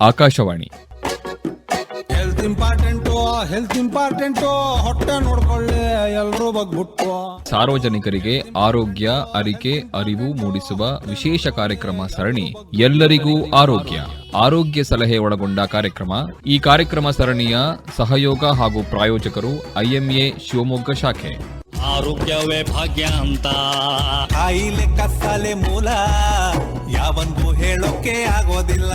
Akashvani. Health important health important ಹೊಟ್ಟೆ ನೋಡ್ಕೊಳ್ಳಿ ಎಲ್ಲರೂ ಬಗ್ಬಿಟ್ಟು ಸಾರ್ವಜನಿಕರಿಗೆ ಆರೋಗ್ಯ ಅರಿಕೆ ಅರಿವು ಮೂಡಿಸುವ ವಿಶೇಷ ಕಾರ್ಯಕ್ರಮ ಸರಣಿ ಎಲ್ಲರಿಗೂ ಆರೋಗ್ಯ. ಆರೋಗ್ಯ ಸಲಹೆ ಒಳಗೊಂಡ ಕಾರ್ಯಕ್ರಮ. ಈ ಕಾರ್ಯಕ್ರಮ ಸರಣಿಯ ಸಹಯೋಗ ಹಾಗೂ ಪ್ರಾಯೋಜಕರು ಐಎಂಎ ಶಿವಮೊಗ್ಗ ಶಾಖೆ. ಆರೋಗ್ಯವೇ ಭಾಗ್ಯ ಅಂತ. ಕಾಯಿಲೆ ಕಸಾಲೆ ಮೂಲ ಯಾವಂದು ಹೇಳೋಕೆ ಆಗೋದಿಲ್ಲ.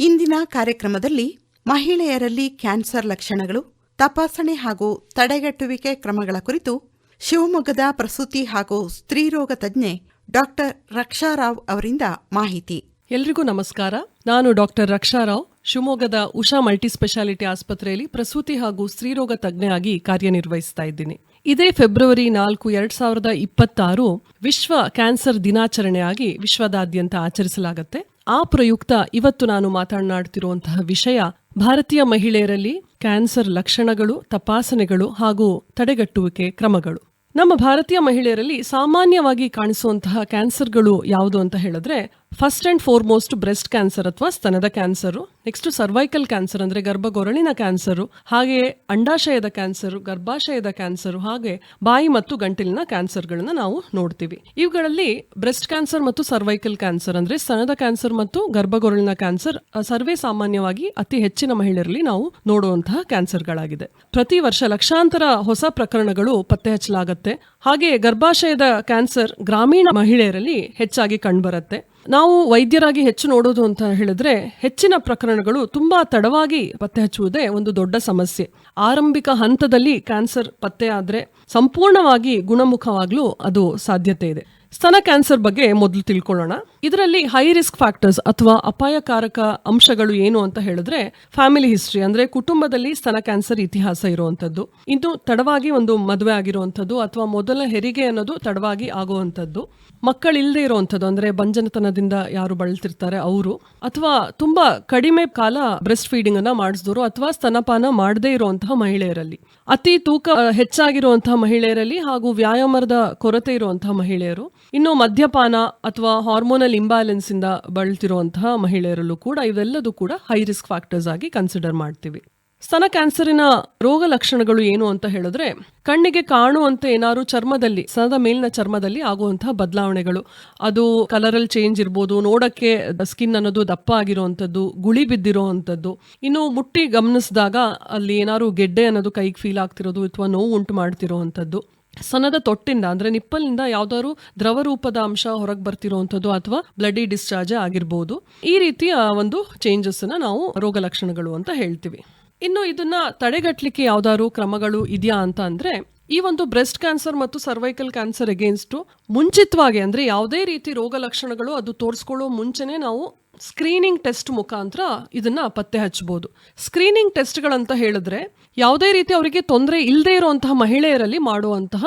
ಇಂದಿನ ಕಾರ್ಯಕ್ರಮದಲ್ಲಿ ಮಹಿಳೆಯರಲ್ಲಿ ಕ್ಯಾನ್ಸರ್ ಲಕ್ಷಣಗಳು, ತಪಾಸಣೆ ಹಾಗೂ ತಡೆಗಟ್ಟುವಿಕೆ ಕ್ರಮಗಳ ಕುರಿತು ಶಿವಮೊಗ್ಗದ ಪ್ರಸೂತಿ ಹಾಗೂ ಸ್ತ್ರೀರೋಗ ತಜ್ಞೆ ಡಾಕ್ಟರ್ ರಕ್ಷಾರಾವ್ ಅವರಿಂದ ಮಾಹಿತಿ. ಎಲ್ರಿಗೂ ನಮಸ್ಕಾರ. ನಾನು ಡಾಕ್ಟರ್ ರಕ್ಷಾರಾವ್. ಶಿವಮೊಗ್ಗದ ಉಷಾ ಮಲ್ಟಿಸ್ಪೆಷಾಲಿಟಿ ಆಸ್ಪತ್ರೆಯಲ್ಲಿ ಪ್ರಸೂತಿ ಹಾಗೂ ಸ್ತ್ರೀರೋಗ ತಜ್ಞೆಯಾಗಿ ಕಾರ್ಯನಿರ್ವಹಿಸ್ತಾ ಇದ್ದೀನಿ. ಇದೇ ಫೆಬ್ರವರಿ ನಾಲ್ಕು, ಎರಡ್ ಸಾವಿರದ ಇಪ್ಪತ್ತಾರು ವಿಶ್ವ ಕ್ಯಾನ್ಸರ್ ದಿನಾಚರಣೆಯಾಗಿ ವಿಶ್ವದಾದ್ಯಂತ ಆಚರಿಸಲಾಗುತ್ತೆ. ಆ ಪ್ರಯುಕ್ತ ಇವತ್ತು ನಾನು ಮಾತನಾಡ್ತಿರುವಂತಹ ವಿಷಯ ಭಾರತೀಯ ಮಹಿಳೆಯರಲ್ಲಿ ಕ್ಯಾನ್ಸರ್ ಲಕ್ಷಣಗಳು, ತಪಾಸಣೆಗಳು ಹಾಗೂ ತಡೆಗಟ್ಟುವಿಕೆ ಕ್ರಮಗಳು. ನಮ್ಮ ಭಾರತೀಯ ಮಹಿಳೆಯರಲ್ಲಿ ಸಾಮಾನ್ಯವಾಗಿ ಕಾಣಿಸುವಂತಹ ಕ್ಯಾನ್ಸರ್ಗಳು ಯಾವುದು ಅಂತ ಹೇಳಿದ್ರೆ first and foremost breast cancer ಅಥವಾ ಸ್ತನದ ಕ್ಯಾನ್ಸರು. ನೆಕ್ಸ್ಟ್ ಸರ್ವೈಕಲ್ ಕ್ಯಾನ್ಸರ್ ಅಂದರೆ ಗರ್ಭಗೊರಳಿನ ಕ್ಯಾನ್ಸರು. ಹಾಗೆ ಅಂಡಾಶಯದ ಕ್ಯಾನ್ಸರು, ಗರ್ಭಾಶಯದ ಕ್ಯಾನ್ಸರು, ಹಾಗೆ ಬಾಯಿ ಮತ್ತು ಗಂಟಿಲಿನ ಕ್ಯಾನ್ಸರ್ಗಳನ್ನ ನಾವು ನೋಡ್ತೀವಿ. ಇವುಗಳಲ್ಲಿ ಬ್ರೆಸ್ಟ್ ಕ್ಯಾನ್ಸರ್ ಮತ್ತು ಸರ್ವೈಕಲ್ ಕ್ಯಾನ್ಸರ್ ಅಂದ್ರೆ ಸ್ತನದ ಕ್ಯಾನ್ಸರ್ ಮತ್ತು ಗರ್ಭಗೊರಳಿನ ಕ್ಯಾನ್ಸರ್ ಸರ್ವೇ ಸಾಮಾನ್ಯವಾಗಿ ಅತಿ ಹೆಚ್ಚಿನ ಮಹಿಳೆಯರಲ್ಲಿ ನಾವು ನೋಡುವಂತಹ ಕ್ಯಾನ್ಸರ್ಗಳಾಗಿದೆ. ಪ್ರತಿ ವರ್ಷ ಲಕ್ಷಾಂತರ ಹೊಸ ಪ್ರಕರಣಗಳು ಪತ್ತೆ ಹಚ್ಚಲಾಗುತ್ತೆ ಹಾಗೆ ಗರ್ಭಾಶಯದ ಕ್ಯಾನ್ಸರ್ ಗ್ರಾಮೀಣ ಮಹಿಳೆಯರಲ್ಲಿ ಹೆಚ್ಚಾಗಿ ಕಂಡುಬರುತ್ತೆ. ನಾವು ವೈದ್ಯರಾಗಿ ಹೆಚ್ಚು ನೋಡೋದು ಅಂತ ಹೇಳಿದ್ರೆ ಹೆಚ್ಚಿನ ಪ್ರಕರಣಗಳು ತುಂಬಾ ತಡವಾಗಿ ಪತ್ತೆ ಹಚ್ಚುವುದೇ ಒಂದು ದೊಡ್ಡ ಸಮಸ್ಯೆ. ಆರಂಭಿಕ ಹಂತದಲ್ಲಿ ಕ್ಯಾನ್ಸರ್ ಪತ್ತೆ ಆದರೆ ಸಂಪೂರ್ಣವಾಗಿ ಗುಣಮುಖವಾಗಲು ಅದು ಸಾಧ್ಯತೆ ಇದೆ. ಸ್ತನ ಕ್ಯಾನ್ಸರ್ ಬಗ್ಗೆ ಮೊದಲು ತಿಳ್ಕೊಳ್ಳೋಣ. ಇದರಲ್ಲಿ ಹೈ ರಿಸ್ಕ್ ಫ್ಯಾಕ್ಟರ್ಸ್ ಅಥವಾ ಅಪಾಯಕಾರಕ ಅಂಶಗಳು ಏನು ಅಂತ ಹೇಳಿದ್ರೆ ಫ್ಯಾಮಿಲಿ ಹಿಸ್ಟ್ರಿ ಅಂದ್ರೆ ಕುಟುಂಬದಲ್ಲಿ ಸ್ತನ ಕ್ಯಾನ್ಸರ್ ಇತಿಹಾಸ ಇರುವಂತದ್ದು ಇನ್ನು ತಡವಾಗಿ ಒಂದು ಮದುವೆ ಆಗಿರುವಂಥದ್ದು ಅಥವಾ ಮೊದಲ ಹೆರಿಗೆ ಅನ್ನೋದು ತಡವಾಗಿ ಆಗುವಂಥದ್ದು. ಮಕ್ಕಳಿಲ್ಲದೆ ಇರುವಂಥದ್ದು ಅಂದ್ರೆ ಬಂಜನತನದಿಂದ ಯಾರು ಬಳಲ್ತಿರ್ತಾರೆ ಅವರು. ಅಥವಾ ತುಂಬಾ ಕಡಿಮೆ ಕಾಲ ಬ್ರೆಸ್ಟ್ ಫೀಡಿಂಗ್ ಅನ್ನ ಮಾಡಿಸಿದವರು ಅಥವಾ ಸ್ತನಪಾನ ಮಾಡದೇ ಇರುವಂತಹ ಮಹಿಳೆಯರಲ್ಲಿ. ಅತಿ ತೂಕ ಹೆಚ್ಚಾಗಿರುವಂತಹ ಮಹಿಳೆಯರಲ್ಲಿ ಹಾಗೂ ವ್ಯಾಯಾಮದ ಕೊರತೆ ಇರುವಂತಹ ಮಹಿಳೆಯರು. ಇನ್ನು ಮದ್ಯಪಾನ ಅಥವಾ ಹಾರ್ಮೋನಲ್ ಇಂಬ್ಯಾಲೆನ್ಸ್ ಇಂದ ಬಳಲ್ತಿರುವಂತಹ ಮಹಿಳೆಯರಲ್ಲೂ ಕೂಡ ಇವೆಲ್ಲದೂ ಕೂಡ ಹೈ ರಿಸ್ಕ್ ಫ್ಯಾಕ್ಟರ್ಸ್ ಆಗಿ ಕನ್ಸಿಡರ್ ಮಾಡ್ತೀವಿ. ಸ್ತನ ಕ್ಯಾನ್ಸರಿನ ರೋಗ ಲಕ್ಷಣಗಳು ಏನು ಅಂತ ಹೇಳಿದ್ರೆ, ಕಣ್ಣಿಗೆ ಕಾಣುವಂತೆ ಏನಾದ್ರು ಚರ್ಮದಲ್ಲಿ, ಸ್ತನದ ಮೇಲಿನ ಚರ್ಮದಲ್ಲಿ ಆಗುವಂತಹ ಬದಲಾವಣೆಗಳು. ಅದು ಕಲರಲ್ ಚೇಂಜ್ ಇರ್ಬೋದು, ನೋಡಕ್ಕೆ ಸ್ಕಿನ್ ಅನ್ನೋದು ದಪ್ಪ ಆಗಿರುವಂಥದ್ದು, ಗುಳಿ ಬಿದ್ದಿರುವಂಥದ್ದು. ಇನ್ನು ಮುಟ್ಟಿ ಗಮನಿಸಿದಾಗ ಅಲ್ಲಿ ಏನಾದ್ರು ಗೆಡ್ಡೆ ಅನ್ನೋದು ಕೈಗೆ ಫೀಲ್ ಆಗ್ತಿರೋದು ಅಥವಾ ನೋವು ಉಂಟು ಮಾಡ್ತಿರೋವಂಥದ್ದು. ಸ್ತನದ ತೊಟ್ಟಿಂದ, ಅಂದ್ರೆ ನಿಪ್ಪಲ್ನಿಂದ ಯಾವ್ದಾದ್ರು ದ್ರವ ರೂಪದ ಅಂಶ ಹೊರಗೆ ಬರ್ತಿರುವಂಥದ್ದು ಅಥವಾ ಬ್ಲಡಿ ಡಿಸ್ಚಾರ್ಜ್ ಆಗಿರ್ಬೋದು. ಈ ರೀತಿಯ ಒಂದು ಚೇಂಜಸ್ನ ನಾವು ರೋಗ ಲಕ್ಷಣಗಳು ಅಂತ ಹೇಳ್ತೀವಿ. ಇನ್ನು ಇದನ್ನ ತಡೆಗಟ್ಟಲಿಕ್ಕೆ ಯಾವ್ದಾದ್ರು ಕ್ರಮಗಳು ಇದೆಯಾ ಅಂತ ಅಂದ್ರೆ, ಈ ಒಂದು ಬ್ರೆಸ್ಟ್ ಕ್ಯಾನ್ಸರ್ ಮತ್ತು ಸರ್ವೈಕಲ್ ಕ್ಯಾನ್ಸರ್ ಅಗೇನ್ಸ್ಟ್ ಮುಂಚಿತವಾಗಿ, ಅಂದ್ರೆ ಯಾವುದೇ ರೀತಿ ರೋಗ ಲಕ್ಷಣಗಳು ಅದು ತೋರಿಸ್ಕೊಳ್ಳೋ ಮುಂಚೆನೆ ನಾವು ಸ್ಕ್ರೀನಿಂಗ್ ಟೆಸ್ಟ್ ಮುಖಾಂತರ ಇದನ್ನ ಪತ್ತೆ ಹಚ್ಚಬಹುದು. ಸ್ಕ್ರೀನಿಂಗ್ ಟೆಸ್ಟ್ಗಳಂತ ಹೇಳಿದ್ರೆ ಯಾವುದೇ ರೀತಿ ಅವರಿಗೆ ತೊಂದರೆ ಇಲ್ಲದೆ ಇರುವಂತಹ ಮಹಿಳೆಯರಲ್ಲಿ ಮಾಡುವಂತಹ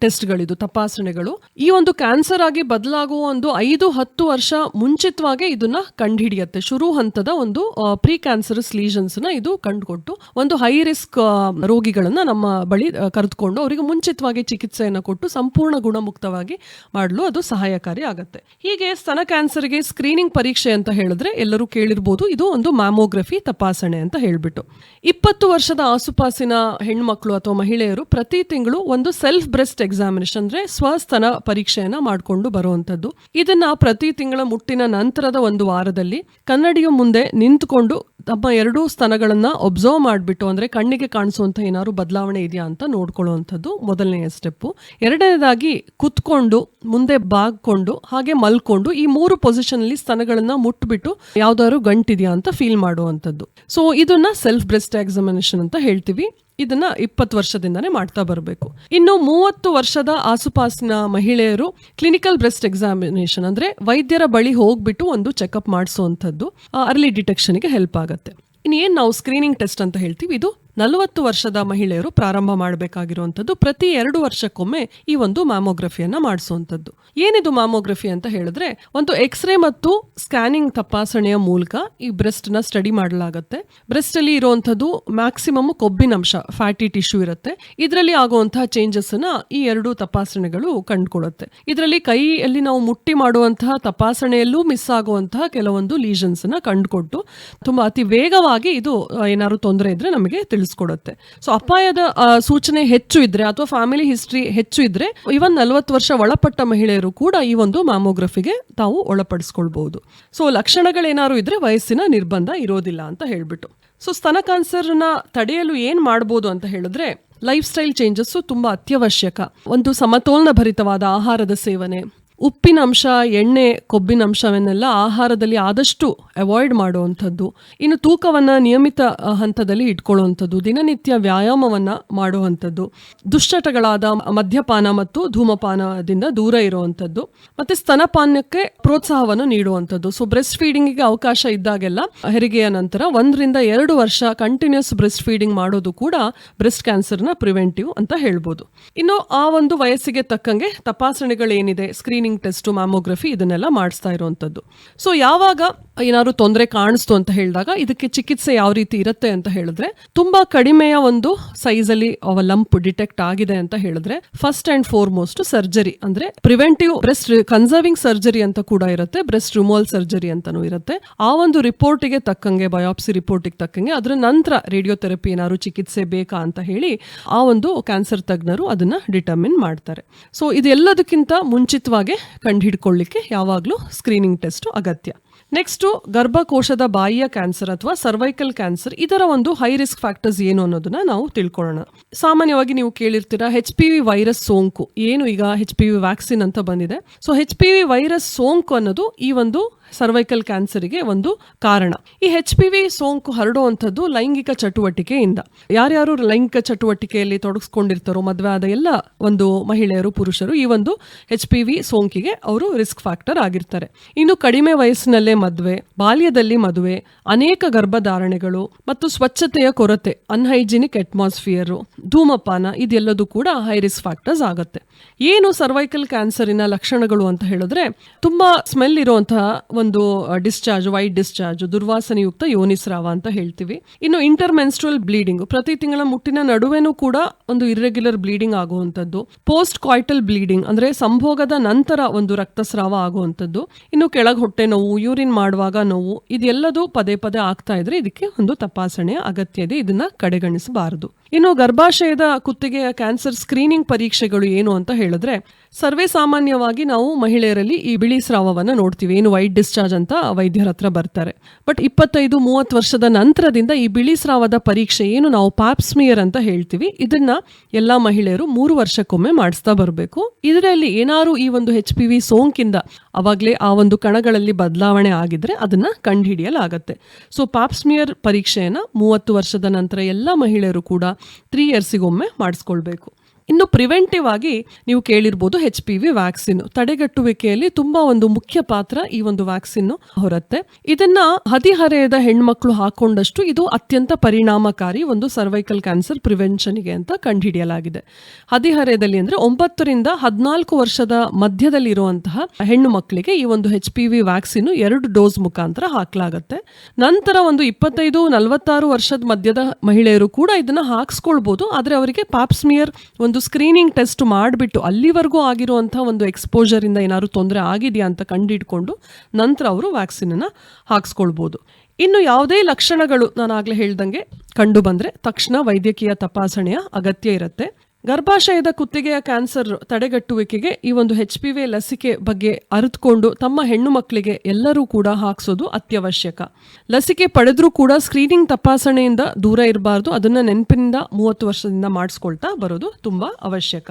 ಟೆಸ್ಟ್ಗಳಿದು ತಪಾಸಣೆಗಳು. ಈ ಒಂದು ಕ್ಯಾನ್ಸರ್ ಆಗಿ ಬದಲಾಗುವ ಒಂದು ಐದು, ಹತ್ತು ವರ್ಷ ಮುಂಚಿತವಾಗಿ ಇದನ್ನ ಕಂಡುಹಿಡಿಯುತ್ತೆ. ಶುರು ಹಂತದ ಒಂದು ಪ್ರೀ ಕ್ಯಾನ್ಸರಸ್ ಲೀಷನ್ಸ್ನ ಇದು ಕಂಡುಕೊಟ್ಟು ಒಂದು ಹೈ ರಿಸ್ಕ್ ರೋಗಿಗಳನ್ನ ನಮ್ಮ ಬಳಿ ಕರೆದುಕೊಂಡು ಅವರಿಗೆ ಮುಂಚಿತವಾಗಿ ಚಿಕಿತ್ಸೆಯನ್ನು ಕೊಟ್ಟು ಸಂಪೂರ್ಣ ಗುಣಮುಕ್ತವಾಗಿ ಮಾಡಲು ಅದು ಸಹಾಯಕಾರಿ ಆಗುತ್ತೆ. ಹೀಗೆ ಸ್ತನ ಕ್ಯಾನ್ಸರ್ಗೆ ಸ್ಕ್ರೀನಿಂಗ್ ಪರೀಕ್ಷೆ ಅಂತ ಹೇಳಿದ್ರೆ ಎಲ್ಲರೂ ಕೇಳಿರ್ಬೋದು, ಇದು ಒಂದು ಮ್ಯಾಮೋಗ್ರಫಿ ತಪಾಸಣೆ ಅಂತ ಹೇಳ್ಬಿಟ್ಟು. ಇಪ್ಪತ್ತು ವರ್ಷದ ಆಸುಪಾಸಿನ ಹೆಣ್ಮಕ್ಳು ಅಥವಾ ಮಹಿಳೆಯರು ಪ್ರತಿ ತಿಂಗಳು ಒಂದು ಸೆಲ್ಫ್ ಬ್ರೆಸ್ಟ್ ಎಕ್ಸಾಮಿನೇಷನ್ ಅಂದ್ರೆ ಸ್ವಸ್ತನ ಪರೀಕ್ಷೆಯನ್ನ ಮಾಡಿಕೊಂಡು ಬರುವಂತದ್ದು. ಇದನ್ನ ಪ್ರತಿ ತಿಂಗಳ ಮುಟ್ಟಿನ ನಂತರದ ಒಂದು ವಾರದಲ್ಲಿ ಕನ್ನಡಿಯ ಮುಂದೆ ನಿಂತುಕೊಂಡು ತಮ್ಮ ಎರಡೂ ಸ್ತನಗಳನ್ನು ಒಬ್ಸರ್ವ್ ಮಾಡಿಬಿಟ್ಟು ಅಂದರೆ ಕಣ್ಣಿಗೆ ಕಾಣಿಸುವಂತ ಏನಾದ್ರು ಬದಲಾವಣೆ ಇದೆಯಾ ಅಂತ ನೋಡ್ಕೊಳ್ಳುವಂಥದ್ದು ಮೊದಲನೆಯ ಸ್ಟೆಪ್ಪು ಎರಡನೇದಾಗಿ ಕುತ್ಕೊಂಡು, ಮುಂದೆ ಬಾಗ್ಕೊಂಡು, ಹಾಗೆ ಮಲ್ಕೊಂಡು ಈ ಮೂರು ಪೊಸಿಷನ್ ಅಲ್ಲಿ ಸ್ತನಗಳನ್ನ ಮುಟ್ಬಿಟ್ಟು ಯಾವ್ದಾದ್ರು ಗಂಟಿದೆಯಾ ಅಂತ ಫೀಲ್ ಮಾಡುವಂಥದ್ದು. ಸೊ ಇದನ್ನ ಸೆಲ್ಫ್ ಬ್ರೆಸ್ಟ್ ಎಕ್ಸಾಮಿನೇಷನ್ ಅಂತ ಹೇಳ್ತೀವಿ. ಇದನ್ನ ಇಪ್ಪತ್ತು ವರ್ಷದಿಂದನೇ ಮಾಡ್ತಾ ಬರಬೇಕು. ಇನ್ನು ಮೂವತ್ತು ವರ್ಷದ ಆಸುಪಾಸಿನ ಮಹಿಳೆಯರು ಕ್ಲಿನಿಕಲ್ ಬ್ರೆಸ್ಟ್ ಎಕ್ಸಾಮಿನೇಷನ್ ಅಂದ್ರೆ ವೈದ್ಯರ ಬಳಿ ಹೋಗ್ಬಿಟ್ಟು ಒಂದು ಚೆಕಪ್ ಮಾಡಿಸುವಂಥದ್ದು ಅರ್ಲಿ ಡಿಟೆಕ್ಷನ್ಗೆ ಹೆಲ್ಪ್ ಆಗುತ್ತೆ. ಇನ್ನೇನು ನಾವು ಸ್ಕ್ರೀನಿಂಗ್ ಟೆಸ್ಟ್ ಅಂತ ಹೇಳ್ತೀವಿ, ಇದು ನಲವತ್ತು ವರ್ಷದ ಮಹಿಳೆಯರು ಪ್ರಾರಂಭ ಮಾಡಬೇಕಾಗಿರುವಂಥದ್ದು ಪ್ರತಿ ಎರಡು ವರ್ಷಕ್ಕೊಮ್ಮೆ ಈ ಒಂದು ಮ್ಯಾಮೋಗ್ರಫಿಯನ್ನು ಮಾಡಿಸುವಂಥದ್ದು. ಏನಿದು ಮ್ಯಾಮೋಗ್ರಫಿ ಅಂತ ಹೇಳಿದ್ರೆ ಒಂದು ಎಕ್ಸ್ರೇ ಮತ್ತು ಸ್ಕ್ಯಾನಿಂಗ್ ತಪಾಸಣೆಯ ಮೂಲಕ ಈ ಬ್ರೆಸ್ಟ್ನ ಸ್ಟಡಿ ಮಾಡಲಾಗುತ್ತೆ. ಬ್ರೆಸ್ಟ್ ಅಲ್ಲಿ ಇರುವಂತದ್ದು ಮ್ಯಾಕ್ಸಿಮಮ್ ಕೊಬ್ಬಿನಂಶ ಫ್ಯಾಟಿ ಟಿಶ್ಯೂ ಇರುತ್ತೆ. ಇದರಲ್ಲಿ ಆಗುವಂತಹ ಚೇಂಜಸ್ನ ಈ ಎರಡು ತಪಾಸಣೆಗಳು ಕಂಡುಕೊಳ್ಳುತ್ತೆ ಇದರಲ್ಲಿ ಕೈಯಲ್ಲಿ ನಾವು ಮುಟ್ಟಿ ಮಾಡುವಂತಹ ತಪಾಸಣೆಯಲ್ಲೂ ಮಿಸ್ ಆಗುವಂತಹ ಕೆಲವೊಂದು ಲೀಷನ್ಸ್ನ ಕಂಡುಕೊಟ್ಟು, ತುಂಬಾ ಅತಿ ವೇಗವಾಗಿ ಇದು ಏನಾದ್ರು ತೊಂದರೆ ಇದ್ರೆ ನಮಗೆ ತಿಳಿಸ್ಕೊಡುತ್ತೆ. ಸೊ ಅಪಾಯದ ಸೂಚನೆ ಹೆಚ್ಚು ಇದ್ರೆ ಅಥವಾ ಫ್ಯಾಮಿಲಿ ಹಿಸ್ಟ್ರಿ ಹೆಚ್ಚು ಇದ್ರೆ ಇವನ್ ನಲವತ್ತು ವರ್ಷ ಒಳಪಟ್ಟ ಮಹಿಳೆಯರು ಕೂಡ ಈ ಒಂದು ಮಾಮೋಗ್ರಫಿಗೆ ತಾವು ಒಳಪಡಿಸ್ಕೊಳ್ಬಹುದು. ಸೊ ಲಕ್ಷಣಗಳೇನಾದ್ರು ಇದ್ರೆ ವಯಸ್ಸಿನ ನಿರ್ಬಂಧ ಇರೋದಿಲ್ಲ ಅಂತ ಹೇಳ್ಬಿಟ್ಟು. ಸೊ ಸ್ತನ ಕ್ಯಾನ್ಸರ್ನ ತಡೆಯಲು ಏನ್ ಮಾಡಬಹುದು ಅಂತ ಹೇಳಿದ್ರೆ ಲೈಫ್ ಸ್ಟೈಲ್ ಚೇಂಜಸ್ಸು ತುಂಬಾ ಅತ್ಯವಶ್ಯಕ. ಒಂದು ಸಮತೋಲನ ಭರಿತವಾದ ಆಹಾರದ ಸೇವನೆ ಉಪ್ಪಿನ ಅಂಶ ಎಣ್ಣೆ, ಕೊಬ್ಬಿನ ಅಂಶವನ್ನೆಲ್ಲ ಆಹಾರದಲ್ಲಿ ಆದಷ್ಟು ಅವಾಯ್ಡ್ ಮಾಡುವಂಥದ್ದು. ಇನ್ನು ತೂಕವನ್ನು ನಿಯಮಿತ ಹಂತದಲ್ಲಿ ಇಟ್ಕೊಳ್ಳುವಂಥದ್ದು, ದಿನನಿತ್ಯ ವ್ಯಾಯಾಮವನ್ನು ಮಾಡುವಂಥದ್ದು. ದುಶ್ಚಟಗಳಾದ ಮದ್ಯಪಾನ ಮತ್ತು ಧೂಮಪಾನದಿಂದ ದೂರ ಇರುವಂಥದ್ದು. ಮತ್ತು ಸ್ತನಪಾನಕ್ಕೆ ಪ್ರೋತ್ಸಾಹವನ್ನು ನೀಡುವಂಥದ್ದು. ಸೊ ಬ್ರೆಸ್ಟ್ ಫೀಡಿಂಗಿಗೆ ಅವಕಾಶ ಇದ್ದಾಗೆಲ್ಲ ಹೆರಿಗೆಯ ನಂತರ ಒಂದರಿಂದ ಎರಡು ವರ್ಷ ಕಂಟಿನ್ಯೂಸ್ ಬ್ರೆಸ್ಟ್ ಫೀಡಿಂಗ್ ಮಾಡೋದು ಕೂಡ ಬ್ರೆಸ್ಟ್ ಕ್ಯಾನ್ಸರ್ನ ಪ್ರಿವೆಂಟಿವ್ ಅಂತ ಹೇಳ್ಬೋದು. ಇನ್ನು ಆ ಒಂದು ವಯಸ್ಸಿಗೆ ತಕ್ಕಂಗೆ ತಪಾಸಣೆಗಳೇನಿದೆ? ಸ್ಕ್ರೀನಿಂಗ್ ಟೆಸ್ಟ್ ಮ್ಯಾಮೋಗ್ರಫಿ ಇದನ್ನೆಲ್ಲ ಮಾಡಿಸ್ತಾ ಇರುವಂಥದ್ದು. ಸೊ ಯಾವಾಗ ಏನಾದ್ರು ತೊಂದರೆ ಕಾಣಿಸ್ತು ಅಂತ ಹೇಳಿದಾಗ ಇದಕ್ಕೆ ಚಿಕಿತ್ಸೆ ಯಾವ ರೀತಿ ಇರುತ್ತೆ ಅಂತ ಹೇಳಿದ್ರೆ, ತುಂಬಾ ಕಡಿಮೆಯ ಒಂದು ಸೈಜ್ ಅಲ್ಲಿ ಅವ ಲಂಪ್ ಡಿಟೆಕ್ಟ್ ಆಗಿದೆ ಅಂತ ಹೇಳಿದ್ರೆ ಫಸ್ಟ್ ಅಂಡ್ ಫೋರ್ಮೋಸ್ಟ್ ಸರ್ಜರಿ ಅಂದ್ರೆ ಪ್ರಿವೆಂಟಿವ್ ಬ್ರೆಸ್ಟ್ ಕನ್ಸರ್ವಿಂಗ್ ಸರ್ಜರಿ ಅಂತ ಕೂಡ ಇರುತ್ತೆ ಬ್ರೆಸ್ಟ್ ರಿಮೋಲ್ ಸರ್ಜರಿ ಅಂತಾನೂ ಇರುತ್ತೆ. ಆ ಒಂದು ರಿಪೋರ್ಟಿಗೆ ತಕ್ಕಂಗೆ ಬಯೋಪ್ಸಿ ರಿಪೋರ್ಟಿಗೆ ತಕ್ಕಂಗೆ ಅದರ ನಂತರ ರೇಡಿಯೋಥೆರಪಿ ಏನಾದ್ರು ಚಿಕಿತ್ಸೆ ಬೇಕಾ ಅಂತ ಹೇಳಿ ಆ ಒಂದು ಕ್ಯಾನ್ಸರ್ ತಜ್ಞರು ಅದನ್ನ ಡಿಟರ್ಮಿನ್ ಮಾಡ್ತಾರೆ. ಸೊ ಇದೆಲ್ಲದಕ್ಕಿಂತ ಮುಂಚಿತವಾಗಿ ಕಂಡುಹಿಡ್ಕೊಳ್ಳಿಕ್ಕೆ ಯಾವಾಗಲೂ ಸ್ಕ್ರೀನಿಂಗ್ ಟೆಸ್ಟ್ ಅಗತ್ಯ. ನೆಕ್ಸ್ಟ್ ಗರ್ಭಕೋಶದ ಬಾಯಿಯ ಕ್ಯಾನ್ಸರ್ ಅಥವಾ ಸರ್ವೈಕಲ್ ಕ್ಯಾನ್ಸರ್ ಇದರ ಒಂದು ಹೈ ರಿಸ್ಕ್ ಫ್ಯಾಕ್ಟರ್ಸ್ ಏನು ಅನ್ನೋದನ್ನ ನಾವು ತಿಳ್ಕೊಳ್ಳೋಣ. ಸಾಮಾನ್ಯವಾಗಿ ನೀವು ಕೇಳಿರ್ತೀರಾ ಹೆಚ್ ಪಿ ವಿ ವೈರಸ್ ಸೋಂಕು. ಏನು ಈಗ ಹೆಚ್ ಪಿ ವಿ ವ್ಯಾಕ್ಸಿನ್ ಅಂತ ಬಂದಿದೆ. So H P V virus ಸೋಂಕು ಅನ್ನೋದು ಈ ಒಂದು ಸರ್ವೈಕಲ್ ಕ್ಯಾನ್ಸರ್ಗೆ ಒಂದು ಕಾರಣ. ಈ ಹೆಚ್ ಪಿ ವಿ ಸೋಂಕು ಹರಡುವಂಥದ್ದು ಲೈಂಗಿಕ ಚಟುವಟಿಕೆಯಿಂದ. ಯಾರ್ಯಾರು ಲೈಂಗಿಕ ಚಟುವಟಿಕೆಯಲ್ಲಿ ತೊಡಗಿಸ್ಕೊಂಡಿರ್ತಾರೋ, ಮದುವೆ ಆದ ಎಲ್ಲ ಒಂದು ಮಹಿಳೆಯರು, ಪುರುಷರು ಈ ಒಂದು ಹೆಚ್ ಪಿ ವಿ ಸೋಂಕಿಗೆ ಅವರು ರಿಸ್ಕ್ ಫ್ಯಾಕ್ಟರ್ ಆಗಿರ್ತಾರೆ. ಇನ್ನು ಕಡಿಮೆ ವಯಸ್ಸಿನಲ್ಲೇ ಮದುವೆ, ಬಾಲ್ಯದಲ್ಲಿ ಮದುವೆ, ಅನೇಕ ಗರ್ಭಧಾರಣೆಗಳು ಮತ್ತು ಸ್ವಚ್ಛತೆಯ ಕೊರತೆ ಅನ್ಹೈಜಿನಿಕ್ ಅಟ್ಮಾಸ್ಫಿಯರ್ ಧೂಮಪಾನ ಇದೆಲ್ಲದೂ ಕೂಡ ಹೈರಿಸ್ ಫ್ಯಾಕ್ಟರ್ಸ್ ಆಗುತ್ತೆ. ಏನು ಸರ್ವೈಕಲ್ ಕ್ಯಾನ್ಸರಿನ ಲಕ್ಷಣಗಳು ಅಂತ ಹೇಳಿದ್ರೆ ತುಂಬಾ ಸ್ಮೆಲ್ ಇರುವಂತಹ ಒಂದು ಡಿಸ್ಚಾರ್ಜ್ ವೈಟ್ ಡಿಸ್ಚಾರ್ಜ್ ದುರ್ವಾಸನೆಯುಕ್ತ ಯೋನಿಸ್ರಾವ ಅಂತ ಹೇಳ್ತೀವಿ. ಇನ್ನು ಇಂಟರ್ ಮೆನ್ಸ್ಟ್ರಲ್ ಬ್ಲೀಡಿಂಗ್ ಪ್ರತಿ ತಿಂಗಳ ಮುಟ್ಟಿನ ನಡುವೆನೂ ಕೂಡ ಒಂದು ಇರ್ರೆಗ್ಯುಲರ್ ಬ್ಲೀಡಿಂಗ್ ಆಗುವಂಥದ್ದು. ಪೋಸ್ಟ್ ಕಾಯ್ಟಲ್ ಬ್ಲೀಡಿಂಗ್ ಅಂದ್ರೆ ಸಂಭೋಗದ ನಂತರ ಒಂದು ರಕ್ತಸ್ರಾವ ಆಗುವಂಥದ್ದು. ಇನ್ನು ಕೆಳಗ್ ಹೊಟ್ಟೆ ನೋವು ಯೂರಿನ್ ಮಾಡುವಾಗ ನೋವು ಇದೆಲ್ಲದೂ ಪದೇ ಪದೇ ಆಗ್ತಾ ಇದ್ರೆ ಇದಕ್ಕೆ ಒಂದು ತಪಾಸಣೆ ಅಗತ್ಯ ಇದೆ ಇದನ್ನ ಕಡೆಗಣಿಸಬಾರದು. ಇನ್ನು ಗರ್ಭಾಶಯದ ಕುತ್ತಿಗೆಯ ಕ್ಯಾನ್ಸರ್ ಸ್ಕ್ರೀನಿಂಗ್ ಪರೀಕ್ಷೆಗಳು ಏನು ಅಂತ ಹೇಳಿದ್ರೆ, ಸರ್ವೇ ಸಾಮಾನ್ಯವಾಗಿ ನಾವು ಮಹಿಳೆಯರಲ್ಲಿ ಈ ಬಿಳಿ ಸ್ರಾವವನ್ನು ನೋಡ್ತೀವಿ. ಏನು ವೈಟ್ ಡಿಸ್ಚಾರ್ಜ್ ಅಂತ ವೈದ್ಯರ ಹತ್ರ ಬರ್ತಾರೆ. ಬಟ್ ಇಪ್ಪತ್ತೈದು, ಮೂವತ್ತು ವರ್ಷದ ನಂತರದಿಂದ ಈ ಬಿಳಿ ಸ್ರಾವದ ಪರೀಕ್ಷೆ ಏನು ನಾವು ಪಾಪ್ಸ್ಮಿಯರ್ ಅಂತ ಹೇಳ್ತೀವಿ. ಇದನ್ನ ಎಲ್ಲ ಮಹಿಳೆಯರು ಮೂರು ವರ್ಷಕ್ಕೊಮ್ಮೆ ಮಾಡಿಸ್ತಾ ಬರಬೇಕು. ಇದರಲ್ಲಿ ಏನಾದರೂ ಈ ಒಂದು ಹೆಚ್ ಪಿ ವಿ ಸೋಂಕಿಂದ ಅವಾಗಲೇ ಆ ಒಂದು ಕಣಗಳಲ್ಲಿ ಬದಲಾವಣೆ ಆಗಿದ್ರೆ ಅದನ್ನ ಕಂಡುಹಿಡಿಯಲಾಗತ್ತೆ. ಸೊ ಪಾಪ್ಸ್ಮಿಯರ್ ಪರೀಕ್ಷೆಯನ್ನು ಮೂವತ್ತು ವರ್ಷದ ನಂತರ ಎಲ್ಲ ಮಹಿಳೆಯರು ಕೂಡ ತ್ರೀ ಇಯರ್ಸಿಗೊಮ್ಮೆ ಮಾಡಿಸ್ಕೊಳ್ಬೇಕು. ಇನ್ನು ಪ್ರಿವೆಂಟಿವ್ ಆಗಿ ನೀವು ಕೇಳಿರ್ಬೋದು ಹೆಚ್ ಪಿ ವಿ ವ್ಯಾಕ್ಸಿನ್ ತಡೆಗಟ್ಟುವಿಕೆಯಲ್ಲಿ ತುಂಬಾ ಒಂದು ಮುಖ್ಯ ಪಾತ್ರ ಈ ಒಂದು ವ್ಯಾಕ್ಸಿನ್ ಹೊರತ್ತೆ. ಇದನ್ನ ಹದಿಹರೆಯದ ಹೆಣ್ಮಕ್ಳು ಹಾಕೊಂಡಷ್ಟು ಇದು ಅತ್ಯಂತ ಪರಿಣಾಮಕಾರಿ ಒಂದು ಸರ್ವೈಕಲ್ ಕ್ಯಾನ್ಸರ್ ಪ್ರಿವೆನ್ಷನ್ಗೆ ಅಂತ ಕಂಡುಹಿಡಿಯಲಾಗಿದೆ. ಹದಿಹರೆಯದಲ್ಲಿ ಅಂದ್ರೆ ಒಂಬತ್ತರಿಂದ ಹದಿನಾಲ್ಕು ವರ್ಷದ ಮಧ್ಯದಲ್ಲಿರುವಂತಹ ಹೆಣ್ಣು ಮಕ್ಕಳಿಗೆ ಈ ಒಂದು ಹೆಚ್ ಪಿ ವಿ ವ್ಯಾಕ್ಸಿನ್ ಎರಡು ಡೋಸ್ ಮುಖಾಂತರ ಹಾಕಲಾಗುತ್ತೆ. ನಂತರ ಒಂದು ಇಪ್ಪತ್ತೈದು, ನಲವತ್ತಾರು ವರ್ಷದ ಮಧ್ಯದ ಮಹಿಳೆಯರು ಕೂಡ ಇದನ್ನ ಹಾಕ್ಸ್ಕೊಳ್ಬಹುದು ಆದರೆ ಅವರಿಗೆ ಪಾಪ್ಸ್ಮಿಯರ್ ಒಂದು ಸ್ಕ್ರೀನಿಂಗ್ ಟೆಸ್ಟ್ ಮಾಡಿಬಿಟ್ಟು ಅಲ್ಲಿವರೆಗೂ ಆಗಿರುವಂಥ ಒಂದು ಎಕ್ಸ್ಪೋಜರಿಂದ ಏನಾದರೂ ತೊಂದರೆ ಆಗಿದೆಯಾ ಅಂತ ಕಂಡುಹಿಡ್ಕೊಂಡು ನಂತರ ಅವರು ವ್ಯಾಕ್ಸಿನ್ ಅನ್ನ ಹಾಕ್ಸ್ಕೊಳ್ಬಹುದು ಇನ್ನು ಯಾವುದೇ ಲಕ್ಷಣಗಳು ನಾನು ಆಗ್ಲೇ ಹೇಳ್ದಂಗೆ ಕಂಡು ಬಂದ್ರೆ ತಕ್ಷಣ ವೈದ್ಯಕೀಯ ತಪಾಸಣೆಯ ಅಗತ್ಯ ಇರುತ್ತೆ. ಗರ್ಭಾಶಯದ ಕುತ್ತಿಗೆಯ ಕ್ಯಾನ್ಸರ್ ತಡೆಗಟ್ಟುವಿಕೆಗೆ ಈ ಒಂದು ಹೆಚ್ ಪಿ ವಿ ಲಸಿಕೆ ಬಗ್ಗೆ ಅರಿತುಕೊಂಡು ತಮ್ಮ ಹೆಣ್ಣು ಮಕ್ಕಳಿಗೆ ಎಲ್ಲರೂ ಕೂಡ ಹಾಕ್ಸೋದು ಅತ್ಯವಶ್ಯಕ. ಲಸಿಕೆ ಪಡೆದ್ರೂ ಕೂಡ ಸ್ಕ್ರೀನಿಂಗ್ ತಪಾಸಣೆಯಿಂದ ದೂರ ಇರಬಾರ್ದು. ಅದನ್ನ ನೆನಪಿನಿಂದ ಮೂವತ್ತು ವರ್ಷದಿಂದ ಮಾಡಿಸ್ಕೊಳ್ತಾ ಬರೋದು ತುಂಬಾ ಅವಶ್ಯಕ.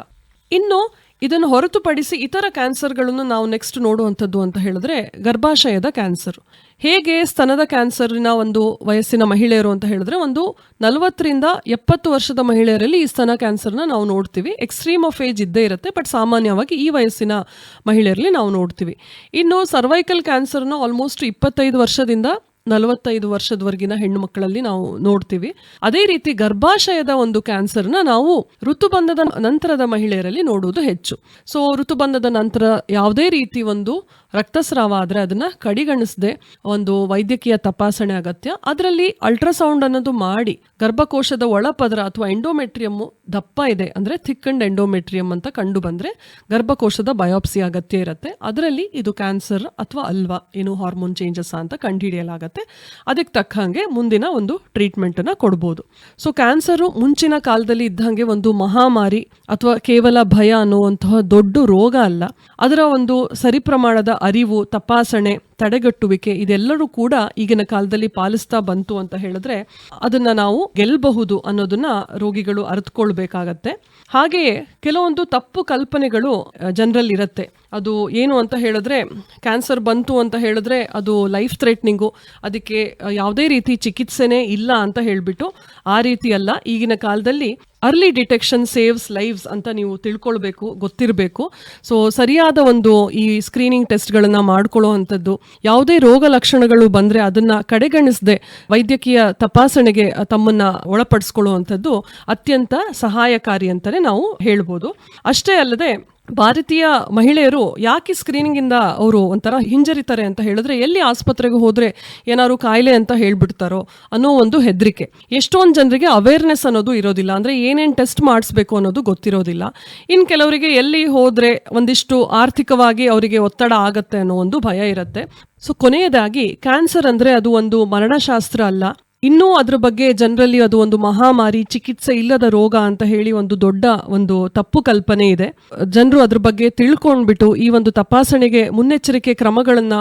ಇನ್ನು ಇದನ್ನು ಹೊರತುಪಡಿಸಿ ಇತರ ಕ್ಯಾನ್ಸರ್ಗಳನ್ನು ನಾವು ನೆಕ್ಸ್ಟ್ ನೋಡುವಂಥದ್ದು ಅಂತ ಹೇಳಿದ್ರೆ ಗರ್ಭಾಶಯದ ಕ್ಯಾನ್ಸರ್. ಹೇಗೆ ಸ್ತನದ ಕ್ಯಾನ್ಸರ್ನ ಒಂದು ವಯಸ್ಸಿನ ಮಹಿಳೆಯರು ಅಂತ ಹೇಳಿದ್ರೆ ಒಂದು ನಲವತ್ತರಿಂದ ಎಪ್ಪತ್ತು ವರ್ಷದ ಮಹಿಳೆಯರಲ್ಲಿ ಈ ಸ್ತನ ಕ್ಯಾನ್ಸರ್ನ ನಾವು ನೋಡ್ತೀವಿ. ಎಕ್ಸ್ಟ್ರೀಮ್ ಆಫ್ ಏಜ್ ಇದ್ದೇ ಇರುತ್ತೆ ಬಟ್ ಸಾಮಾನ್ಯವಾಗಿ ಈ ವಯಸ್ಸಿನ ಮಹಿಳೆಯರಲ್ಲಿ ನಾವು ನೋಡ್ತೀವಿ. ಇನ್ನು ಸರ್ವೈಕಲ್ ಕ್ಯಾನ್ಸರ್ನ ಆಲ್ಮೋಸ್ಟ್ ಇಪ್ಪತ್ತೈದು ವರ್ಷದಿಂದ ನಲವತ್ತೈದು ವರ್ಷದವರೆಗಿನ ಹೆಣ್ಣು ಮಕ್ಕಳಲ್ಲಿ ನಾವು ನೋಡ್ತೀವಿ. ಅದೇ ರೀತಿ ಗರ್ಭಾಶಯದ ಒಂದು ಕ್ಯಾನ್ಸರ್ನ ನಾವು ಋತುಬಂಧದ ನಂತರದ ಮಹಿಳೆಯರಲ್ಲಿ ನೋಡುವುದು ಹೆಚ್ಚು. ಸೊ ಋತುಬಂಧದ ನಂತರ ಯಾವುದೇ ರೀತಿ ಒಂದು ರಕ್ತಸ್ರಾವ ಆದರೆ ಅದನ್ನ ಕಡಿಗಣಿಸದೆ ಒಂದು ವೈದ್ಯಕೀಯ ತಪಾಸಣೆ ಅಗತ್ಯ. ಅದರಲ್ಲಿ ಅಲ್ಟ್ರಾಸೌಂಡ್ ಅನ್ನೋದು ಮಾಡಿ ಗರ್ಭಕೋಶದ ಒಳಪದರ ಅಥವಾ ಎಂಡೋಮೆಟ್ರಿಯಮ್ ದಪ್ಪ ಇದೆ ಅಂದ್ರೆ ಥಿಕ್ಕಂಡ್ ಎಂಡೋಮೆಟ್ರಿಯಮ್ ಅಂತ ಕಂಡು ಬಂದರೆ ಗರ್ಭಕೋಶದ ಬಯೋಪ್ಸಿ ಅಗತ್ಯ ಇರುತ್ತೆ. ಅದರಲ್ಲಿ ಇದು ಕ್ಯಾನ್ಸರ್ ಅಥವಾ ಅಲ್ವಾ, ಏನು ಹಾರ್ಮೋನ್ ಚೇಂಜಸ್ ಅಂತ ಕಂಡುಹಿಡಿಯಲಾಗತ್ತೆ ಅದಕ್ಕೆ ತಕ್ಕಂಗೆ ಮುಂದಿನ ಒಂದು ಟ್ರೀಟ್ಮೆಂಟ್ ಅನ್ನ ಕೊಡ್ಬೋದು. ಸೊ ಕ್ಯಾನ್ಸರು ಮುಂಚಿನ ಕಾಲದಲ್ಲಿ ಇದ್ದಂಗೆ ಒಂದು ಮಹಾಮಾರಿ ಅಥವಾ ಕೇವಲ ಭಯ ಅನ್ನುವಂತಹ ದೊಡ್ಡ ರೋಗ ಅಲ್ಲ. ಅದರ ಒಂದು ಸರಿ ಪ್ರಮಾಣದ ಅರಿವು, ತಪಾಸಣೆ ತಡೆಗಟ್ಟುವಿಕೆ ಇದೆಲ್ಲರೂ ಕೂಡ ಈಗಿನ ಕಾಲದಲ್ಲಿ ಪಾಲಿಸ್ತಾ ಬಂತು ಅಂತ ಹೇಳಿದ್ರೆ ಅದನ್ನ ನಾವು ಗೆಲ್ಲಬಹುದು ಅನ್ನೋದನ್ನ ರೋಗಿಗಳು ಅರಿತುಕೊಳ್ಬೇಕಾಗತ್ತೆ. ಹಾಗೆಯೇ ಕೆಲವೊಂದು ತಪ್ಪು ಕಲ್ಪನೆಗಳು ಜನರಲ್ಲಿ ಇರುತ್ತೆ. ಅದು ಏನು ಅಂತ ಹೇಳಿದ್ರೆ, ಕ್ಯಾನ್ಸರ್ ಬಂತು ಅಂತ ಹೇಳಿದ್ರೆ ಅದು ಲೈಫ್ ಥ್ರೆಟ್ನಿಂಗು. ಅದಕ್ಕೆ ಯಾವುದೇ ರೀತಿ ಚಿಕಿತ್ಸೆನೇ ಇಲ್ಲ ಅಂತ ಹೇಳಿಬಿಟ್ಟು ಆ ರೀತಿ ಅಲ್ಲ. ಈಗಿನ ಕಾಲದಲ್ಲಿ ಅರ್ಲಿ ಡಿಟೆಕ್ಷನ್ ಸೇವ್ಸ್ ಲೈವ್ಸ್ ಅಂತ ನೀವು ತಿಳ್ಕೊಳ್ಬೇಕು, ಗೊತ್ತಿರಬೇಕು. ಸೊ ಸರಿಯಾದ ಒಂದು ಈ ಸ್ಕ್ರೀನಿಂಗ್ ಟೆಸ್ಟ್ಗಳನ್ನು ಮಾಡ್ಕೊಳ್ಳೋ ಅಂಥದ್ದು ಯಾವುದೇ ರೋಗ ಲಕ್ಷಣಗಳು ಬಂದರೆ ಅದನ್ನು ಕಡೆಗಣಿಸದೆ ವೈದ್ಯಕೀಯ ತಪಾಸಣೆಗೆ ತಮ್ಮನ್ನು ಒಳಪಡಿಸ್ಕೊಳ್ಳೋ ಅಂಥದ್ದು ಅತ್ಯಂತ ಸಹಾಯಕಾರಿ ಅಂತಲೇ ನಾವು ಹೇಳ್ಬೋದು. ಅಷ್ಟೇ ಅಲ್ಲದೆ ಭಾರತೀಯ ಮಹಿಳೆಯರು ಯಾಕೆ ಸ್ಕ್ರೀನಿಂಗ್ ಇಂದ ಅವರು ಒಂಥರ ಹಿಂಜರಿತಾರೆ ಅಂತ ಹೇಳಿದ್ರೆ, ಎಲ್ಲಿ ಆಸ್ಪತ್ರೆಗೆ ಹೋದ್ರೆ ಏನಾದ್ರು ಕಾಯಿಲೆ ಅಂತ ಹೇಳ್ಬಿಡ್ತಾರೋ ಅನ್ನೋ ಒಂದು ಹೆದರಿಕೆ. ಎಷ್ಟೊಂದು ಜನರಿಗೆ ಅವೇರ್ನೆಸ್ ಅನ್ನೋದು ಇರೋದಿಲ್ಲ. ಅಂದ್ರೆ ಏನೇನು ಟೆಸ್ಟ್ ಮಾಡಿಸ್ಬೇಕು ಅನ್ನೋದು ಗೊತ್ತಿರೋದಿಲ್ಲ. ಇನ್ ಕೆಲವರಿಗೆ ಎಲ್ಲಿ ಹೋದ್ರೆ ಒಂದಿಷ್ಟು ಆರ್ಥಿಕವಾಗಿ ಅವರಿಗೆ ಒತ್ತಡ ಆಗತ್ತೆ ಅನ್ನೋ ಒಂದು ಭಯ ಇರುತ್ತೆ. ಸೊ ಕೊನೆಯದಾಗಿ ಕ್ಯಾನ್ಸರ್ ಅಂದ್ರೆ ಅದು ಒಂದು ಮರಣಶಾಸ್ತ್ರ ಅಲ್ಲ. ಇನ್ನೂ ಅದ್ರ ಬಗ್ಗೆ ಜನರಲ್ಲಿ ಅದು ಒಂದು ಮಹಾಮಾರಿ, ಚಿಕಿತ್ಸೆ ಇಲ್ಲದ ರೋಗ ಅಂತ ಹೇಳಿ ಒಂದು ದೊಡ್ಡ ಒಂದು ತಪ್ಪು ಕಲ್ಪನೆ ಇದೆ. ಜನರು ಅದ್ರ ಬಗ್ಗೆ ತಿಳ್ಕೊಂಡ್ಬಿಟ್ಟು ಈ ಒಂದು ತಪಾಸಣೆಗೆ ಮುನ್ನೆಚ್ಚರಿಕೆ ಕ್ರಮಗಳನ್ನ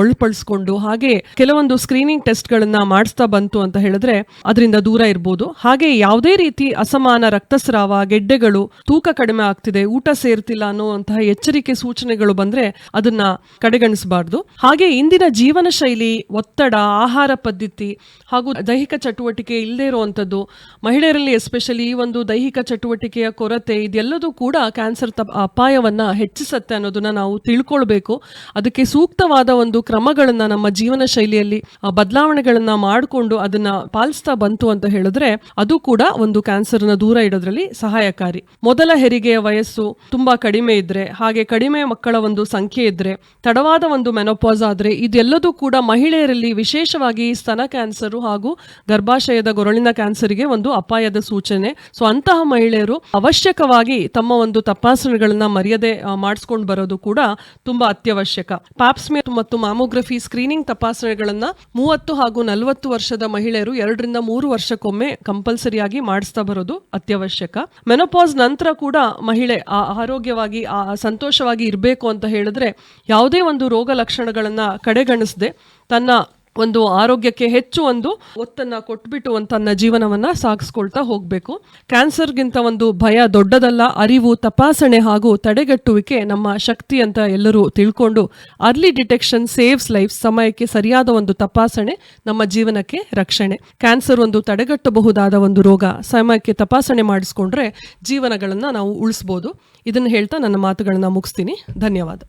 ಒಳಪಡಿಸ್ಕೊಂಡು ಹಾಗೆ ಕೆಲವೊಂದು ಸ್ಕ್ರೀನಿಂಗ್ ಟೆಸ್ಟ್ಗಳನ್ನ ಮಾಡಿಸ್ತಾ ಬಂತು ಅಂತ ಹೇಳಿದ್ರೆ ಅದರಿಂದ ದೂರ ಇರ್ಬೋದು. ಹಾಗೆ ಯಾವುದೇ ರೀತಿ ಅಸಮಾನ ರಕ್ತಸ್ರಾವ, ಗೆಡ್ಡೆಗಳು ತೂಕ ಕಡಿಮೆ ಆಗ್ತಿದೆ, ಊಟ ಸೇರ್ತಿಲ್ಲ ಅನ್ನುವಂತಹ ಎಚ್ಚರಿಕೆ ಸೂಚನೆಗಳು ಬಂದ್ರೆ ಅದನ್ನ ಕಡೆಗಣಿಸಬಾರ್ದು. ಹಾಗೆ ಇಂದಿನ ಜೀವನ ಶೈಲಿ ಒತ್ತಡ, ಆಹಾರ ಪದ್ಧತಿ ಹಾಗೂ ದೈಹಿಕ ಚಟುವಟಿಕೆ ಇಲ್ಲದೆ ಇರುವಂಥದ್ದು, ಮಹಿಳೆಯರಲ್ಲಿ ಎಸ್ಪೆಷಲಿ ಈ ಒಂದು ದೈಹಿಕ ಚಟುವಟಿಕೆಯ ಕೊರತೆ ಇದೆಲ್ಲದೂ ಕೂಡ ಕ್ಯಾನ್ಸರ್ ತಪ್ ಅಪಾಯವನ್ನು ಹೆಚ್ಚಿಸುತ್ತೆ ಅನ್ನೋದನ್ನ ನಾವು ತಿಳ್ಕೊಳ್ಬೇಕು. ಅದಕ್ಕೆ ಸೂಕ್ತವಾದ ಒಂದು ಕ್ರಮಗಳನ್ನು ನಮ್ಮ ಜೀವನ ಶೈಲಿಯಲ್ಲಿ ಬದಲಾವಣೆಗಳನ್ನ ಮಾಡಿಕೊಂಡು ಅದನ್ನು ಪಾಲಿಸ್ತಾ ಬಂತು ಅಂತ ಹೇಳಿದ್ರೆ ಅದು ಕೂಡ ಒಂದು ಕ್ಯಾನ್ಸರ್ನ ದೂರ ಇಡೋದ್ರಲ್ಲಿ ಸಹಾಯಕಾರಿ. ಮೊದಲ ಹೆರಿಗೆಯ ವಯಸ್ಸು ತುಂಬಾ ಕಡಿಮೆ ಇದ್ರೆ, ಹಾಗೆ ಕಡಿಮೆ ಮಕ್ಕಳ ಒಂದು ಸಂಖ್ಯೆ ಇದ್ರೆ, ತಡವಾದ ಒಂದು ಮೆನೋಪಾಸ್ ಆದರೆ, ಇದೆಲ್ಲದೂ ಕೂಡ ಮಹಿಳೆಯರಲ್ಲಿ ವಿಶೇಷವಾಗಿ ಸ್ತನ ಕ್ಯಾನ್ಸರ್ ಹಾಗೂ ಗರ್ಭಾಶಯದ ಗೊರಳಿನ ಕ್ಯಾನ್ಸರ್ಗೆ ಒಂದು ಅಪಾಯದ ಸೂಚನೆ. ಸೊ, ಅಂತಹ ಮಹಿಳೆಯರು ಅವಶ್ಯಕವಾಗಿ ತಮ್ಮ ಒಂದು ತಪಾಸಣೆಗಳನ್ನ ಮರ್ಯಾದೆ ಮಾಡಿಸ್ಕೊಂಡು ಬರೋದು ಕೂಡ ತುಂಬಾ ಅತ್ಯವಶ್ಯಕ. ಪ್ಯಾಪ್ಸ್ಮಿಯರ್ ಮತ್ತು ಮಾಮೋಗ್ರಫಿ ಸ್ಕ್ರೀನಿಂಗ್ ತಪಾಸಣೆಗಳನ್ನ ಮೂವತ್ತು ಹಾಗೂ ನಲವತ್ತು ವರ್ಷದ ಮಹಿಳೆಯರು ಎರಡರಿಂದ ಮೂರು ವರ್ಷಕ್ಕೊಮ್ಮೆ ಕಂಪಲ್ಸರಿಯಾಗಿ ಮಾಡಿಸ್ತಾ ಬರೋದು ಅತ್ಯವಶ್ಯಕ. ಮೆನೋಪಾಸ್ ನಂತರ ಕೂಡ ಮಹಿಳೆ ಆರೋಗ್ಯವಾಗಿ ಸಂತೋಷವಾಗಿ ಇರಬೇಕು ಅಂತ ಹೇಳಿದ್ರೆ ಯಾವುದೇ ಒಂದು ರೋಗ ಲಕ್ಷಣಗಳನ್ನ ಕಡೆಗಣಿಸದೆ ತನ್ನ ಒಂದು ಆರೋಗ್ಯಕ್ಕೆ ಹೆಚ್ಚು ಒಂದು ಒತ್ತನ್ನ ಕೊಟ್ಬಿಟ್ಟು ತನ್ನ ಜೀವನವನ್ನು ಸಾಗಿಸ್ಕೊಳ್ತಾ ಹೋಗಬೇಕು. ಕ್ಯಾನ್ಸರ್ಗಿಂತ ಒಂದು ಭಯ ದೊಡ್ಡದಲ್ಲ, ಅರಿವು, ತಪಾಸಣೆ ಹಾಗೂ ತಡೆಗಟ್ಟುವಿಕೆ ನಮ್ಮ ಶಕ್ತಿ ಅಂತ ಎಲ್ಲರೂ ತಿಳ್ಕೊಂಡು ಅರ್ಲಿ ಡಿಟೆಕ್ಷನ್ ಸೇವ್ಸ್ ಲೈಫ್ ಸಮಯಕ್ಕೆ ಸರಿಯಾದ ಒಂದು ತಪಾಸಣೆ ನಮ್ಮ ಜೀವನಕ್ಕೆ ರಕ್ಷಣೆ. ಕ್ಯಾನ್ಸರ್ ಒಂದು ತಡೆಗಟ್ಟಬಹುದಾದ ಒಂದು ರೋಗ ಸಮಯಕ್ಕೆ ತಪಾಸಣೆ ಮಾಡಿಸ್ಕೊಂಡ್ರೆ ಜೀವನಗಳನ್ನ ನಾವು ಉಳಿಸ್ಬೋದು. ಇದನ್ನು ಹೇಳ್ತಾ ನನ್ನ ಮಾತುಗಳನ್ನು ಮುಗಿಸ್ತೀನಿ. ಧನ್ಯವಾದ.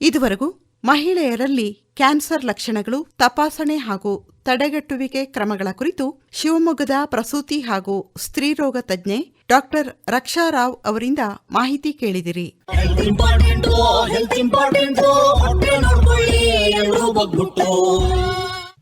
ಇದುವರೆಗೂ ಮಹಿಳೆಯರಲ್ಲಿ ಕ್ಯಾನ್ಸರ್ ಲಕ್ಷಣಗಳು, ತಪಾಸಣೆ ಹಾಗೂ ತಡೆಗಟ್ಟುವಿಕೆ ಕ್ರಮಗಳ ಕುರಿತು ಶಿವಮೊಗ್ಗದ ಪ್ರಸೂತಿ ಹಾಗೂ ಸ್ತ್ರೀರೋಗ ತಜ್ಞೆ ಡಾಕ್ಟರ್ ರಕ್ಷಾ ರಾವ್ ಅವರಿಂದ ಮಾಹಿತಿ ಕೇಳಿದಿರಿ.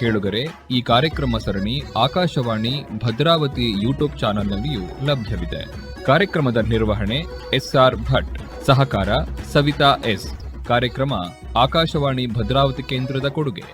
ಕೇಳುಗರೆ, ಈ ಕಾರ್ಯಕ್ರಮ ಸರಣಿ ಆಕಾಶವಾಣಿ ಭದ್ರಾವತಿ ಯೂಟ್ಯೂಬ್ ಚಾನೆಲ್ನಲ್ಲಿಯೂ ಲಭ್ಯವಿದೆ. ಕಾರ್ಯಕ್ರಮದ ನಿರ್ವಹಣೆ ಎಸ್ಆರ್ ಭಟ್, ಸಹಕಾರ ಸವಿತಾ ಎಸ್. ಕಾರ್ಯಕ್ರಮ ಆಕಾಶವಾಣಿ ಭದ್ರಾವತಿ ಕೇಂದ್ರದ ಕೊಡುಗೆ.